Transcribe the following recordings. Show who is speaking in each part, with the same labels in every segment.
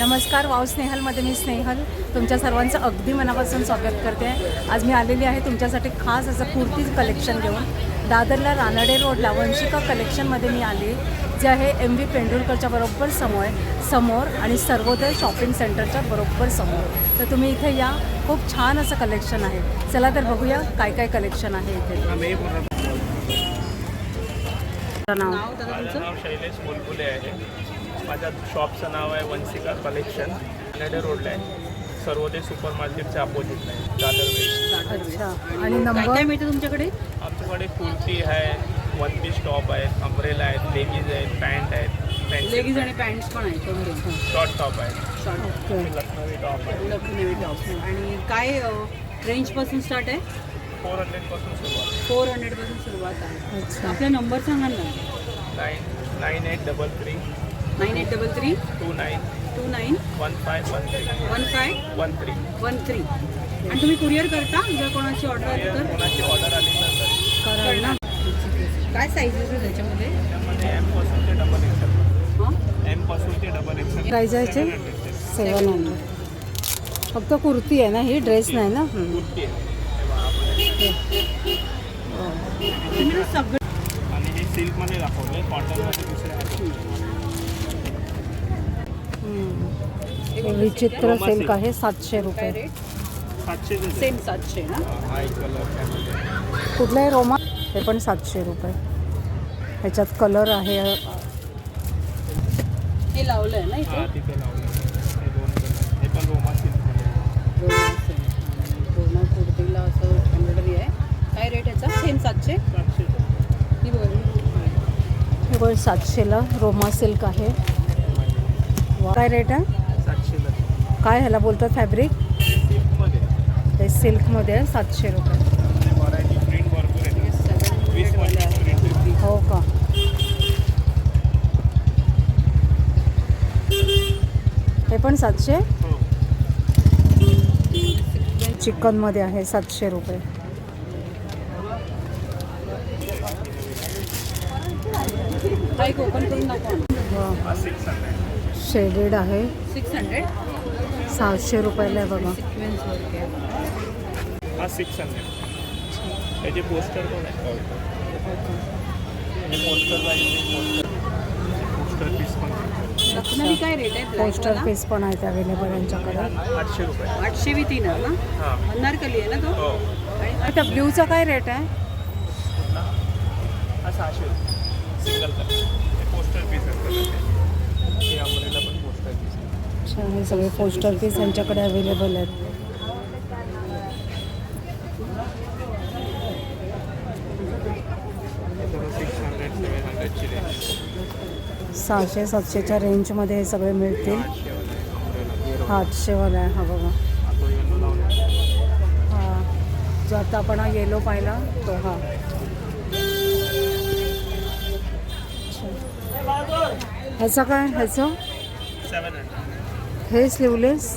Speaker 1: नमस्कार वाव स्नेहलमध्ये मी स्नेहल. तुमच्या सर्वांचं अगदी मनापासून स्वागत करते. आज मी आलेली आहे तुमच्यासाठी खास असं कुर्ती कलेक्शन घेऊन. दादरला रानडे रोडला वंशिका कलेक्शनमध्ये मी आली. जे आहे एम व्ही पेंडुलकरच्या बरोबर समोर समोर आणि सर्वोदय शॉपिंग सेंटरच्या बरोबर समोर. तर तुम्ही इथे या. खूप छान असं कलेक्शन आहे. चला तर बघूया काय काय कलेक्शन आहे इथे. नाव?
Speaker 2: शैलेश आहे. माझ्या शॉपचं नाव आहे वंशिका कलेक्शन. कॅनेडे रोडला आहे. सर्वोदय सुपर मार्केटच्या अपोजिटला आहे दादर वेस्ट.
Speaker 1: अच्छा. आणि नंबर
Speaker 3: काय मिळतं तुमच्याकडे?
Speaker 2: आमच्याकडे कुर्ती आहे वन पीस टॉप आहेत अम्ब्रेला आहेत लेगीज आहेत पॅन्ट आहेत
Speaker 3: लेगीज आणि पॅन्ट्स पण आहेत.
Speaker 2: शॉर्ट टॉप आहेत
Speaker 3: शॉर्ट
Speaker 1: ओके
Speaker 2: लखनवी टॉप आहे.
Speaker 3: लखनवी टॉप आणि काय रेंजपासून स्टार्ट आहे?
Speaker 2: फोर हंड्रेडपासून सुरुवात.
Speaker 3: फोर हंड्रेडपासून सुरुवात आहे.
Speaker 1: अच्छा.
Speaker 3: आपला नंबर सांगा ना.
Speaker 2: Nine nine eight double three
Speaker 3: nine eight double three
Speaker 2: two nine
Speaker 3: two nine
Speaker 2: one five one three
Speaker 3: one five
Speaker 2: one three
Speaker 3: one three. आणि तुम्ही कुरिअर करता? जर कोणाची ऑर्डर आली तर?
Speaker 2: कोणाची ऑर्डर आली तर
Speaker 1: ना
Speaker 3: काय साईजेस आहे त्याच्यामध्ये?
Speaker 2: एमपासून ते डबल एक्सेल
Speaker 3: हां?
Speaker 2: एमपासून ते डबल एक्सेल
Speaker 1: प्राईज आहे? सेवन हंड्रेड फक्त कुर्ती आहे ना ही ड्रेस नाही ना.
Speaker 2: कुर्ती आहे. हे.
Speaker 3: सगळं
Speaker 2: आणि हे सिल्कमध्ये दाखवले कॉटनमध्ये दुसरे आहे
Speaker 1: हम्म. विचित्र सिल्क आहे सातशे रुपये.
Speaker 3: सेम सातशे ना?
Speaker 2: हाय कलर त्यामध्ये.
Speaker 1: कुठलं आहे रोमा? हे पण सातशे रुपये. ह्याच्यात कलर आहे.
Speaker 3: हे लावलं आहे ना
Speaker 2: हा
Speaker 3: इथे
Speaker 2: तिथे लावले हे दोन कलर. हे पण रोमा
Speaker 3: कुर्तीला असं एम्ब्रॉयडरी आहे. काय रेट याचा? सेम सातशे?
Speaker 2: सातशे
Speaker 3: ही
Speaker 1: हे सातशेला रोमा सिल्क आहे. काय रेट आहे? काय ह्याला बोलतात फॅब्रिक हे सिल्कमध्ये आहे सातशे रुपये. हो का? हे पण सातशे?
Speaker 2: हो
Speaker 1: चिकनमध्ये आहे सातशे रुपये. शेडेड आहे.
Speaker 3: Six hundred?
Speaker 1: सहाशे रुपयाला आहे बघा.
Speaker 3: सिक्वेन्स वर्क आहे
Speaker 2: हा सिक्स हंड्रेड. त्याचे पोस्टर पण आहे. हे. पोस्टर पीस पण
Speaker 3: काय रेट आहे
Speaker 1: पोस्टर? पीस पण आहेत अवेलेबल यांच्याकडे.
Speaker 2: आठशे रुपये.
Speaker 3: आठशे बी तीन आहे ना?
Speaker 2: हां.
Speaker 3: अनारकली आहे ना तो?
Speaker 2: हो.
Speaker 3: आणि
Speaker 1: आता ब्ल्यूचा काय रेट आहे?
Speaker 2: हा सहाशे रुपये. सिंगल हे पोस्टर पीस असतात हे अमरेला पण पोस्टर पीस आहे.
Speaker 1: अच्छा हे सगळे पोस्टर पीस यांच्याकडे अवेलेबल आहेत. सहाशे सातशेच्या रेंजमध्ये हे सगळे मिळतील.
Speaker 2: आठशेवाला. आहे
Speaker 1: हा हा बघा हा. जो आता आपण हा येलो पाहिला तो हा. अच्छा. ह्याचं काय? ह्याचं? हे स्लीवलेस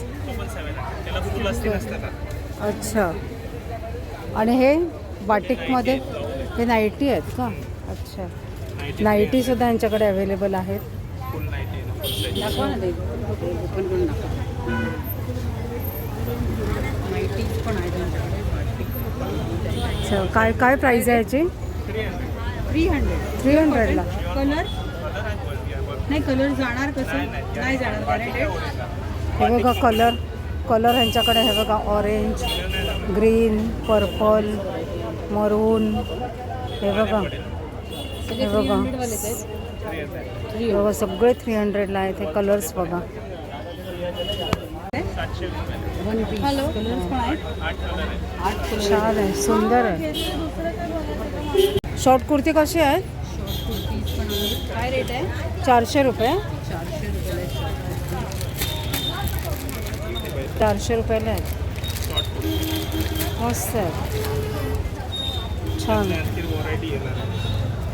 Speaker 1: अच्छा. आणि हे बाटिकमध्ये? हे नाईटी आहेत का? अच्छा. नाईटी सुद्धा यांच्याकडे अवेलेबल आहेत. अच्छा. काय काय प्राईज आहे याची?
Speaker 3: थ्री हंड्रेड
Speaker 1: थ्री हंड्रेडला
Speaker 3: कलर नाही कलर जाणार कसं? नाही जाणार
Speaker 1: हे बघा कलर कलर ह्यांच्याकडे हे बघा ऑरेंज ग्रीन पर्पल मरून हे बघा. हे बघा. हे बघा सगळे थ्री हंड्रेडला आहेत. हे कलर्स बघा.
Speaker 3: हॅलो
Speaker 1: छान आहे सुंदर आहे. शॉर्ट कुर्ती कशी आहे
Speaker 3: शॉर्ट कुर्तीज पण आहेत काय रेट आहे?
Speaker 1: चारशे रुपये.
Speaker 3: चारशे रुपये
Speaker 1: चारशे रुपयाला आहेत मस्त आहे. छान.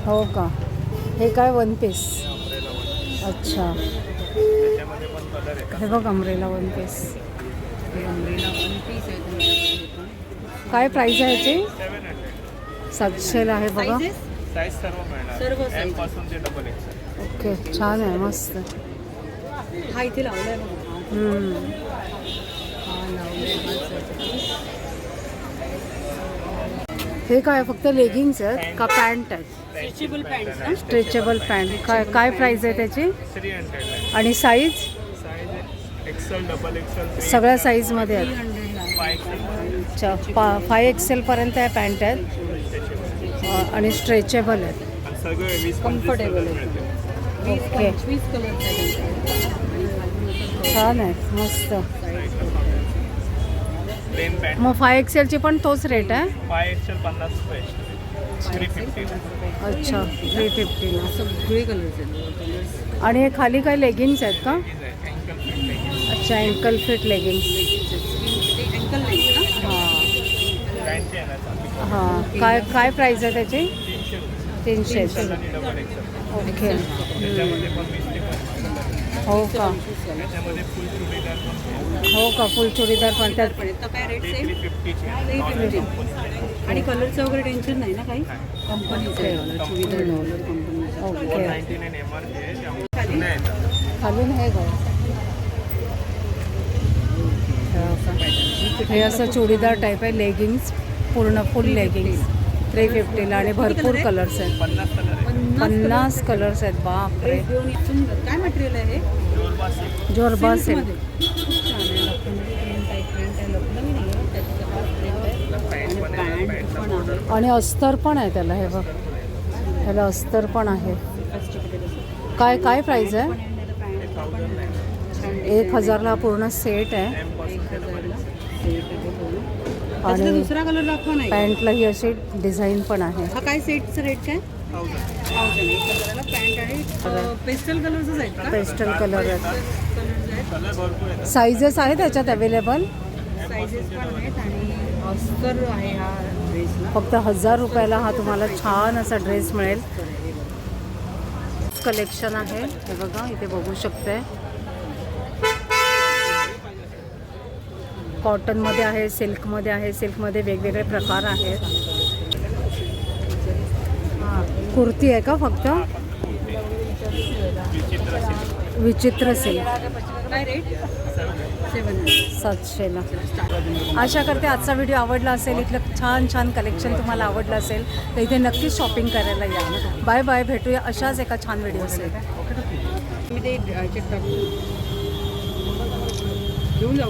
Speaker 1: हो का? हे काय वन पीस अच्छा. हे बघ अमरेला वन पीस काय प्राईज आहे याची? सातशेला आहे बघा.
Speaker 2: साईज सर्व मिळणार.
Speaker 3: सर्व
Speaker 2: एम
Speaker 3: size.
Speaker 2: पासून ते डबल एक्सेल
Speaker 1: ओके छान आहे मस्त.
Speaker 3: हा इथे लावलाय बघा.
Speaker 1: हम्म. हे काय फक्त लेगिंग्स आहेत का पॅन्ट आहेत?
Speaker 3: स्ट्रेचेबल पॅन्ट ना
Speaker 1: स्ट्रेचेबल पॅन्ट काय काय प्राइस आहे त्याची?
Speaker 2: थ्री हंड्रेड
Speaker 1: आणि size
Speaker 2: size XL double XL
Speaker 1: सगळ्या साईजमध्ये आहेत.
Speaker 3: हंड्रेडला
Speaker 2: फाय एक्सेल
Speaker 1: अच्छा पा फाय एक्सेलपर्यंत आहे पॅन्ट आहेत. आणि स्ट्रेचेबल आहेत.
Speaker 2: आणि सगळे वीस
Speaker 3: Comfortable
Speaker 2: पंचवीस
Speaker 3: आहे.
Speaker 2: मिळते
Speaker 3: वीस
Speaker 1: ओके. छान आहे मस्त. मग फाय एक्सेलची पण तोच रेट आहे?
Speaker 2: फाय एक्सेल पन्नास थ्री फिफ्टी
Speaker 1: अच्छा थ्री फिफ्टीला
Speaker 3: सगळे कलर्स आहेत.
Speaker 1: आणि हे खाली काय लेगिन्स आहेत का? अच्छा अँकल फिट लेगिन्स
Speaker 3: ते अँकल लेन्स ना
Speaker 1: हां काय काय प्राईस आहे त्याची?
Speaker 2: तीनशे.
Speaker 1: ओके. हो का? हो का फुल चुडीदार पण त्यात?
Speaker 3: आणि कलरचं वगैरे टेन्शन नाही ना काही? कंपनीचं
Speaker 1: ओके
Speaker 2: पी आहे
Speaker 1: गं हे असं चुडीदार टाईप आहे लेगिन्स पूर्ण फुल लेगिन्स थ्री फिफ्टीला आणि भरपूर कलर्स आहेत.
Speaker 2: पन्नास
Speaker 1: कलर्स आहेत. बाप रे
Speaker 3: काय मटेरियल आहे हे?
Speaker 2: जोरबा सिल्क
Speaker 3: आणि
Speaker 1: अस्तर पण आहे त्याला हे बघ. ह्याला अस्तर पण आहे. काय काय प्राईस आहे? एक हजारला पूर्ण सेट आहे. आणि
Speaker 3: दुसरा कलर दाखवा नाही
Speaker 1: पॅन्टला ही अशी डिझाईन पण आहे.
Speaker 3: हा काय सेटचं रेट काय? पेस्टल कलर्सच आहेत का?
Speaker 1: पेस्टल कलर आहेत. साईजेस आहेत. त्याच्यात अवेलेबल
Speaker 3: साईजेस पण आहेत आणि अस्तर आहे हा ड्रेसला
Speaker 1: फक्त हजार रुपयाला हा तुम्हाला छान असा ड्रेस मिळेल. कलेक्शन आहे. हे बघा इथे बघू शकते. कॉटनमध्ये आहे सिल्कमध्ये आहे सिल्कमध्ये वेगवेगळे प्रकार आहेत. कुर्ती आहे का फक्त?
Speaker 2: विचित्र सिल्क.
Speaker 1: सातशेला आशा करते आजचा व्हिडिओ आवडला असेल. इथलं छान छान कलेक्शन तुम्हाला आवडलं असेल तर इथे नक्कीच शॉपिंग करायला या. बाय बाय भेटूया अशाच एका छान व्हिडिओ असेल
Speaker 3: घेऊन जाऊ